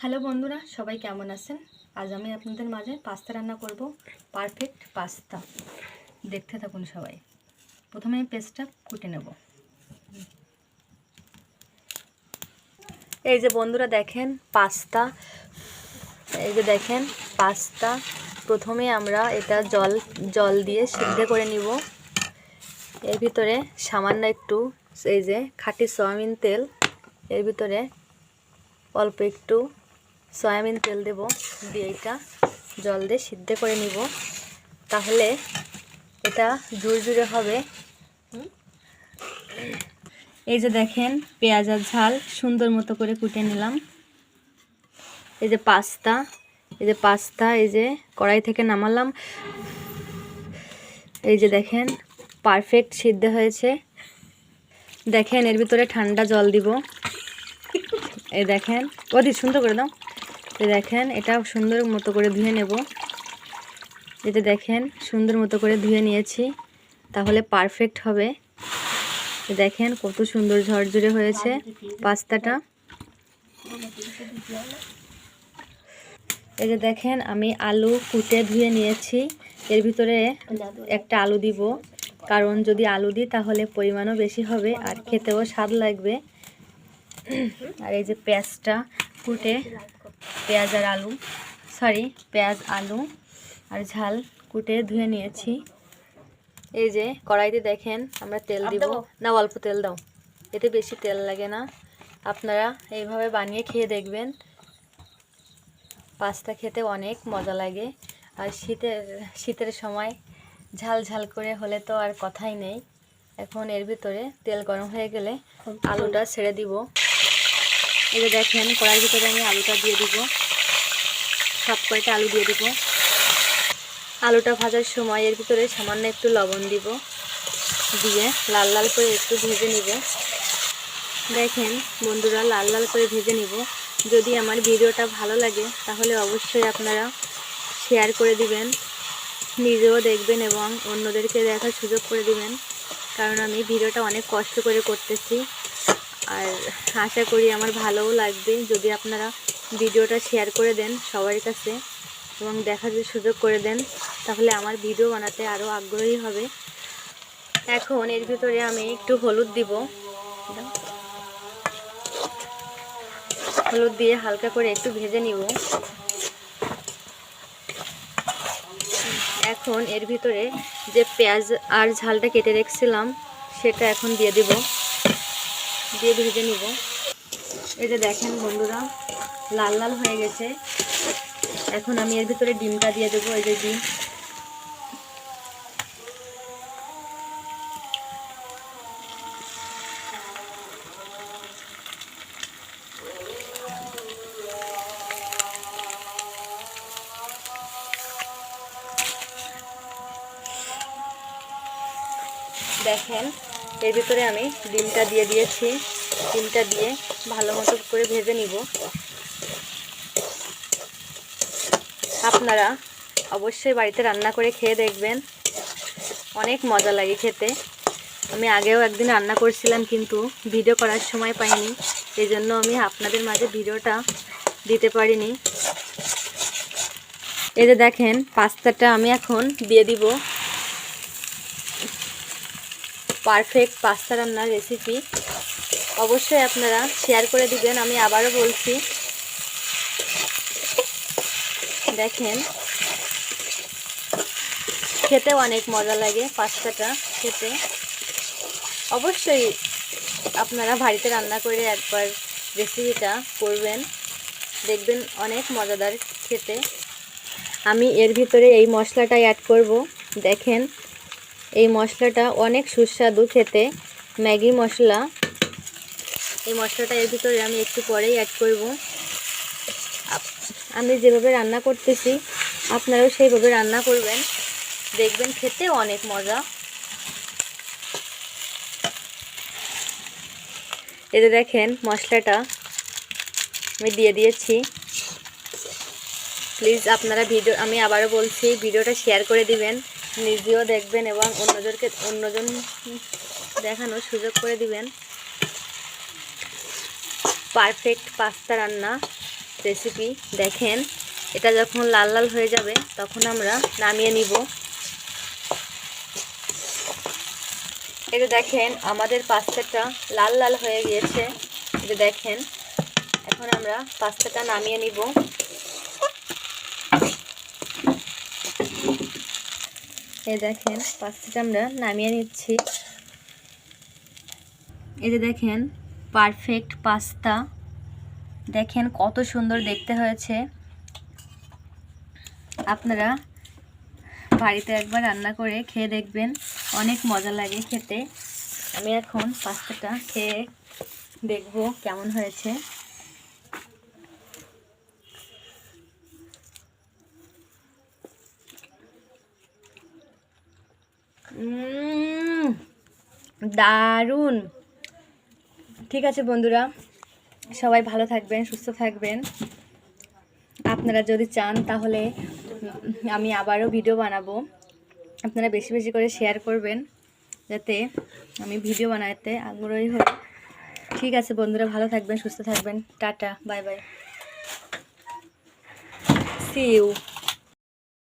Hello বন্ধুরা, সবাই কেমন আছেন? আজ আমি আপনাদের মাঝে পাস্তা রান্না করব পারফেক্ট পাস্তা। দেখতে থাকুন সবাই। প্রথমে পেস্টটা কুটে নেব। এই যে বন্ধুরা দেখেন, পাস্তা। এই যে দেখেন, পাস্তা। প্রথমে আমরা এটা জল জল দিয়ে সিদ্ধ করে নিব। এর ভিতরে সামান্য একটু, এই যে খাঁটি সয়াবিন তেল। এর ভিতরে অল্প একটু সয়াবিন তেল দেব, দিয়ে এটা জল দিয়ে সিদ্ধ করে নিব। তাহলে এটা জুড়জুড়ে হবে। এই যে দেখেন, পেঁয়াজ আর ঝাল সুন্দর মতো করে কুটে নিলাম। এই যে পাস্তা, এই যে পাস্তা, এই যে কড়াই থেকে নামালাম। এই যে দেখেন, পারফেক্ট সিদ্ধ হয়েছে। দেখেন, এর ভিতরে ঠান্ডা জল দিব। এই দেখেন অতি সুন্দর করে দাও। এই দেখেন এটা সুন্দর মতো করে ধুয়ে নেব। এটা দেখেন, সুন্দর মতো করে ধুয়ে নিয়েছি। তাহলে পারফেক্ট হবে। দেখেন, কত সুন্দর ঝরঝরে হয়েছে পাস্তাটা। এই যে দেখেন, আমি আলু কুটে ধুয়ে নিয়েছি। এর ভিতরে একটা আলু দিব। কারণ যদি আলু দিই, তাহলে পরিমাণও বেশি হবে আর খেতেও স্বাদ লাগবে। আর এই যে পেঁয়াজটা কুটে পেঁয়াজ আর আলু। সরি পেঁয়াজ আলু আর ঝাল কুটে ধুয়ে নিয়েছি। এই যে কড়াইতে দেখেন আমরা তেল দিব। না অল্প তেল দাও। এতে বেশি তেল লাগে না। আপনারা এইভাবে বানিয়ে খেয়ে দেখবেন। পাস্তা খেতে অনেক মজা লাগে। আর শীতের শীতের সময় ঝাল ঝাল করে হলে তো আর কথাই নেই। এখন এর ভিতরে তেল গরম হয়ে গেলে আলুটা ছেড়ে দিব। এই যে দেখেন, কড়াইয়ের ভিতরে আমি আলুটা দিয়ে দিব। সব কয়টা আলু দিয়ে দিব। আলুটা ভাজার সময় এর ভিতরে সামান্য একটু লবণ দিব দিয়ে লাল লাল করে একটু ভেজে নিব। দেখেন বন্ধুরা, লাল লাল করে ভেজে নিব। যদি আমার ভিডিওটা ভালো লাগে, তাহলে অবশ্যই আপনারা শেয়ার করে দিবেন, নিজেও দেখবেন এবং অন্যদেরকে দেখার সুযোগ করে দিবেন। কারণ আমি ভিডিওটা অনেক কষ্ট করে করতেছি। আর আশা করি আমার ভালোও লাগবে। যদি আপনারা ভিডিওটা শেয়ার করে দেন সবার কাছে এবং দেখার সুযোগ করে দেন, তাহলে আমার ভিডিও বানাতে আরও আগ্রহী হবে। এখন এর ভিতরে আমি একটু হলুদ দিব। হলুদ দিয়ে হালকা করে একটু ভেজে নিব। এখন এর ভিতরে যে পেঁয়াজ আর ঝালটা কেটে রেখেছিলাম, সেটা এখন দিয়ে দিব। দিয়ে ভেজে নিব। এই যে দেখেন বন্ধুরা, লাল লাল হয়ে গেছে। এখন আমি এর ভিতরে ডিমটা দিয়ে দেবো, এই যে ডিম। দেখেন, এর ভিতরে আমি ডিমটা দিয়ে দিয়েছি। ডিমটা দিয়ে ভালো মতো করে ভেজে নিব। আপনারা অবশ্যই বাড়িতে রান্না করে খেয়ে দেখবেন। অনেক মজা লাগে খেতে। আমি আগেও একদিন রান্না করছিলাম, কিন্তু ভিডিও করার সময় পাইনি। এই জন্য আমি আপনাদের মাঝে ভিডিওটা দিতে পারিনি। এই যে দেখেন, পাস্তাটা আমি এখন দিয়ে দিব। পারফেক্ট পাস্তা রান্নার রেসিপি অবশ্যই আপনারা শেয়ার করে দিবেন। আমি আবারও বলছি, দেখেন, খেতে অনেক মজা লাগে পাস্তাটা খেতে। অবশ্যই আপনারা বাড়িতে রান্না করে একবার রেসিপিটা করবেন। দেখবেন অনেক মজাদার খেতে। আমি এর ভিতরে এই মশলাটা অ্যাড করব। দেখেন এই মশলাটা অনেক সুস্বাদু খেতে। ম্যাগি মশলা। এই মশলাটা এর ভিতরে আমি একটু পরেই অ্যাড করব। আমি যেভাবে রান্না করতেছি, আপনারাও সেইভাবে রান্না করবেন। দেখবেন খেতে অনেক মজা। এতে দেখেন মশলাটা, আমি দিয়ে দিয়েছি। প্লিজ আপনারা ভিডিও, আমি আবারও বলছি, ভিডিওটা শেয়ার করে দিবেন। নিজেও দেখবেন এবং অন্যজনকে অন্যজন দেখানোর সুযোগ করে দিবেন। পারফেক্ট পাস্তা রান্না রেসিপি দেখেন। এটা যখন লাল লাল হয়ে যাবে, তখন আমরা নামিয়ে নিব। এটা দেখেন, আমাদের পাস্তাটা লাল লাল হয়ে গিয়েছে। এটা দেখেন, এখন আমরা পাস্তাটা নামিয়ে নিব। এই দেখেন পাস্তাটা আমরা নামিয়ে নিচ্ছি। এই যে দেখেন পারফেক্ট পাস্তা দেখেন কত সুন্দর দেখতে হয়েছে। আপনারা বাড়িতে একবার রান্না করে খেয়ে দেখবেন, অনেক মজা লাগে খেতে। আমি এখন পাস্তাটা খেয়ে দেখব কেমন হয়েছে। দারুণ। ঠিক আছে বন্ধুরা, সবাই ভালো থাকবেন, সুস্থ থাকবেন। আপনারা যদি চান তাহলে আমি আবারও ভিডিও বানাবো। আপনারা বেশি বেশি করে শেয়ার করবেন, যাতে আমি ভিডিও বানাতে আগ্রহী হই। ঠিক আছে বন্ধুরা, ভালো থাকবেন, সুস্থ থাকবেন। Tata bye bye see you